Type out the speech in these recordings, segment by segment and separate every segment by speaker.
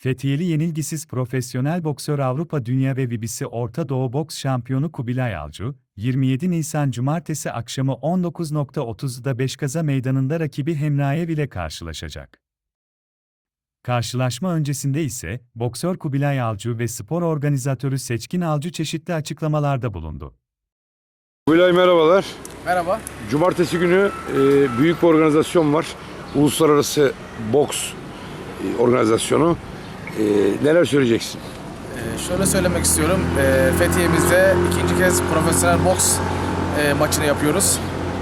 Speaker 1: Fethiyeli yenilgisiz profesyonel boksör Avrupa Dünya ve BBC Orta Doğu Boks Şampiyonu Kubilay Alcu, 27 Nisan Cumartesi akşamı 19.30'da Beşkaza Meydanı'nda rakibi Hemrayev ile karşılaşacak. Karşılaşma öncesinde ise, boksör Kubilay Alcu ve spor organizatörü Seçkin Alcu çeşitli açıklamalarda bulundu.
Speaker 2: Kubilay merhabalar.
Speaker 3: Merhaba.
Speaker 2: Cumartesi günü e, büyük bir organizasyon var. Uluslararası boks e, organizasyonu. E, neler söyleyeceksin?
Speaker 3: Ee, şöyle söylemek istiyorum. Ee, Fethiye'mizde ikinci kez profesyonel boks e, maçını yapıyoruz.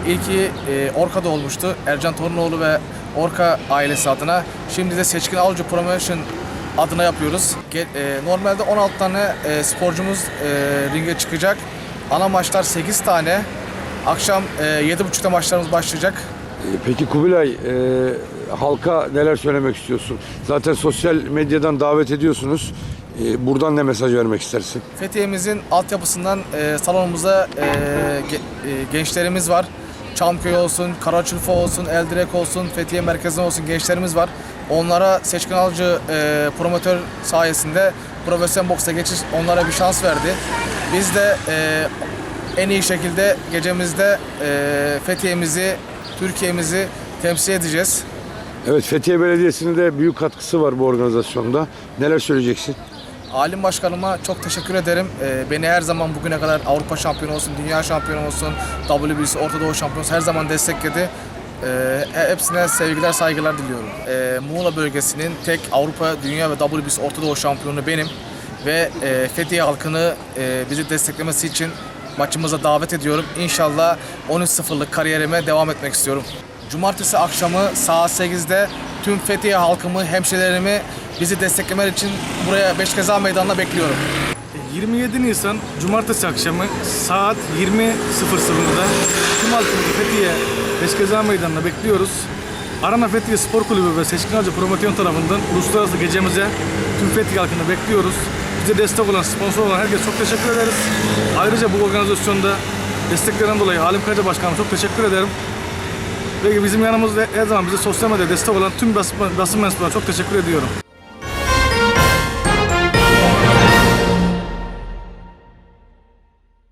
Speaker 3: İlki e, Orka'da olmuştu. Ercan Torunoğlu ve Orka ailesi adına. Şimdi de Seçkin Avcı Promotion adına yapıyoruz. Ge- e, normalde 16 tane e, sporcumuz e, ringe çıkacak. Ana maçlar 8 tane. Akşam e, 7.30'da maçlarımız başlayacak.
Speaker 2: Peki Kubilay, e, halka neler söylemek istiyorsun? Zaten sosyal medyadan davet ediyorsunuz. E, buradan ne mesaj vermek istersin?
Speaker 3: Fethiye'mizin altyapısından e, salonumuzda e, ge- e, gençlerimiz var. Çamköy olsun, Karaçulfa olsun, Eldirek olsun, Fethiye merkezinde olsun gençlerimiz var. Onlara Seçkin Alıcı e, promotör sayesinde profesyonel boksa geçiş onlara bir şans verdi. Biz de e, en iyi şekilde gecemizde e, Fethiye'mizi, Türkiye'mizi temsil edeceğiz.
Speaker 2: Evet, Fethiye Belediyesi'nin de büyük katkısı var bu organizasyonda. Neler söyleyeceksin?
Speaker 3: Alim Başkanıma çok teşekkür ederim. Ee, beni her zaman bugüne kadar Avrupa şampiyonu olsun, dünya şampiyonu olsun, WBC, Orta Doğu şampiyonu olsun her zaman destekledi. Ee, hepsine sevgiler, saygılar diliyorum. Ee, Muğla bölgesinin tek Avrupa, dünya ve WBC, Orta Doğu şampiyonu benim. Ve e, Fethiye halkını e, bizi desteklemesi için maçımıza davet ediyorum. İnşallah 13-0'lık kariyerime devam etmek istiyorum. Cumartesi akşamı saat 8'de tüm Fethiye halkımı, hemşehrilerimi bizi desteklemek için buraya Beşkeza Meydanı'na bekliyorum.
Speaker 4: 27 Nisan Cumartesi akşamı saat 20.00'da tüm halkımızı Fethiye Beşkeza Meydanı'na bekliyoruz. Arana Fethiye Spor Kulübü ve Seçkin Hoca Promosyon tarafından uluslararası gecemize tüm Fethiye halkını bekliyoruz. Bize destek olan, sponsor olan herkese çok teşekkür ederiz. Ayrıca bu organizasyonda desteklerinden dolayı Halim Kaya Başkanıma çok teşekkür ederim. Ve bizim yanımızda her zaman bize sosyal medyada destek olan tüm basın, basın mensuplarına çok teşekkür ediyorum.